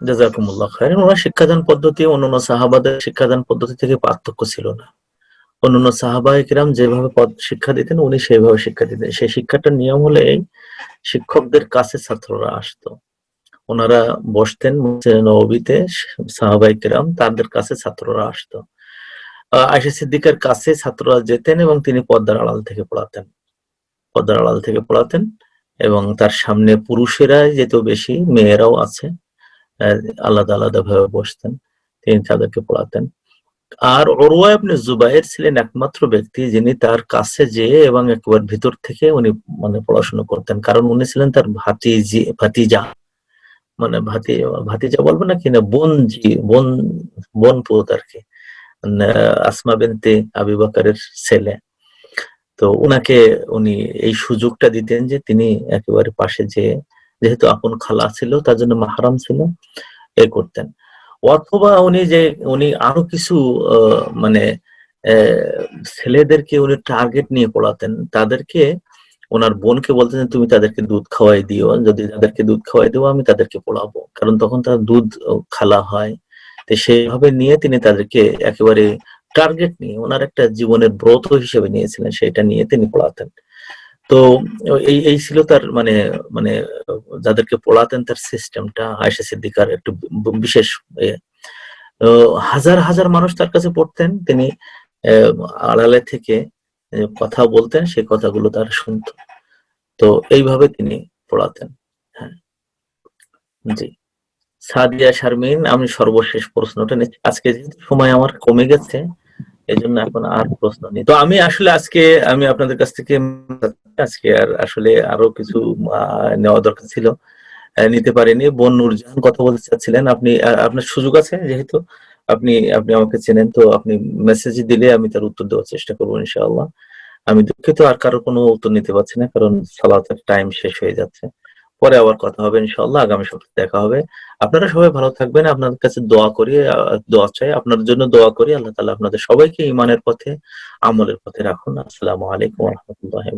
জাযাকুমুল্লাহ খাইরান। ওনার শিক্ষাদান পদ্ধতি, অন্যান্য সাহাবাদের শিক্ষাদান পদ্ধতি থেকে পার্থক্য ছিল না। অন্যান্য সাহাবায়ে কিরাম যেভাবে শিক্ষা দিতেন, উনি সেভাবে শিক্ষা দিতেন। সেই শিক্ষাটার নিয়ম হলো শিক্ষকদের কাছে ছাত্ররা আসতো। ওনারা বসতেন সাহাবায়ে কিরাম তাদের কাছে ছাত্ররা আসতো। আয়েশা সিদ্দিকার কাছে ছাত্ররা যেতেন এবং তিনি পদ্মার আড়াল থেকে পড়াতেন। পদ্মার আড়াল থেকে পড়াতেন এবং তার সামনে পুরুষেরাই যেত বেশি, মেয়েরাও আছে। আলাদা আলাদা ভাবে বসতেন, তিনি তাদেরকে পড়াতেন। আর ওরওয়া আপনি জুবাইর ছিলেন একমাত্র ব্যক্তি যিনি তার কাছে যেয়ে এবং একবার ভিতর থেকে উনি মানে পড়াশোনা করতেন। কারণ উনি ছিলেন তার ভাতিজি ভাতিজা। মানে ভাতি, ভাতিজা বলব না কিনা বোন জি, বোন বোন পুত আর কি। মানে আসমা বিনতে আবি বকরের ছেলে। তো উনাকে উনি এই সুযোগটা দিতেন যে তিনি একেবারে পাশে যে যেহেতু আপন খালা ছিল, তার জন্য মাহারাম ছিল, এ করতেন। অথবা উনি যে, উনি আরও কিছু মানে ছেলেদেরকে উনি টার্গেট নিয়ে পড়াতেন, তাদেরকে ওনার বোনকে বলতেন তুমি তাদেরকে দুধ খাওয়াই দিও, যদি তাদেরকে দুধ খাওয়াই দেবো, আমি তাদেরকে পড়াবো। কারণ তখন তার দুধ খালা হয়, তো সেইভাবে নিয়ে তিনি তাদেরকে একেবারে টার্গেট নিয়ে, ওনার একটা জীবনের ব্রত হিসেবে নিয়েছিলেন, সেটা নিয়ে তিনি পড়াতেন। তো এই এই ছিল তার মানে মানে যাদেরকে পড়াতেন তার সিস্টেমটা আয়েশা সিদ্দিকার একটু বিশেষ। হাজার হাজার মানুষ তার কাছে পড়তেন, তিনি আড়ালে থেকে কথা বলতেন সেই কথাগুলো তার শুনত। তো এইভাবে তিনি পড়াতেন হ্যাঁ। জি। সাদিয়া শারমিন, আমি সর্বশেষ প্রশ্নটা নিচ্ছি। আজকে যেহেতু সময় আমার কমে গেছে এই জন্য এখন আর প্রশ্ন নেই। তো আমি আসলে আজকে, আমি আপনাদের কাছ থেকে আজকে আর আসলে আরও কিছু নেওয়া দরকার ছিল। নিতে পারেনি। বোন নূরজাহান কথা বলতে চাচ্ছিলেন। আপনি আপনার সুযোগ আছে যেহেতু। আপনি আপনি আমাকে চেনেন, তো আপনি মেসেজ দিলে আমি তার উত্তর দেওয়ার চেষ্টা করব ইনশাআল্লাহ। আমি দুঃখিত, আর কারও কোনো উত্তর নিতে পারছি না, কারণ সালাতের টাইম শেষ হয়ে যাচ্ছে। পরে আবার কথা হবে ইনশাআল্লাহ, আগামী সপ্তাহে দেখা হবে। আপনারা সবাই ভালো থাকবেন আপনাদের কাছে দোয়া করি দোয়া চাই। আপনার জন্য দোয়া করি, আল্লাহ তাআলা আপনাদের সবাইকে ইমানের পথে, আমলের পথে রাখুন। আসসালামু আলাইকুম রাহমাতুল্লাহি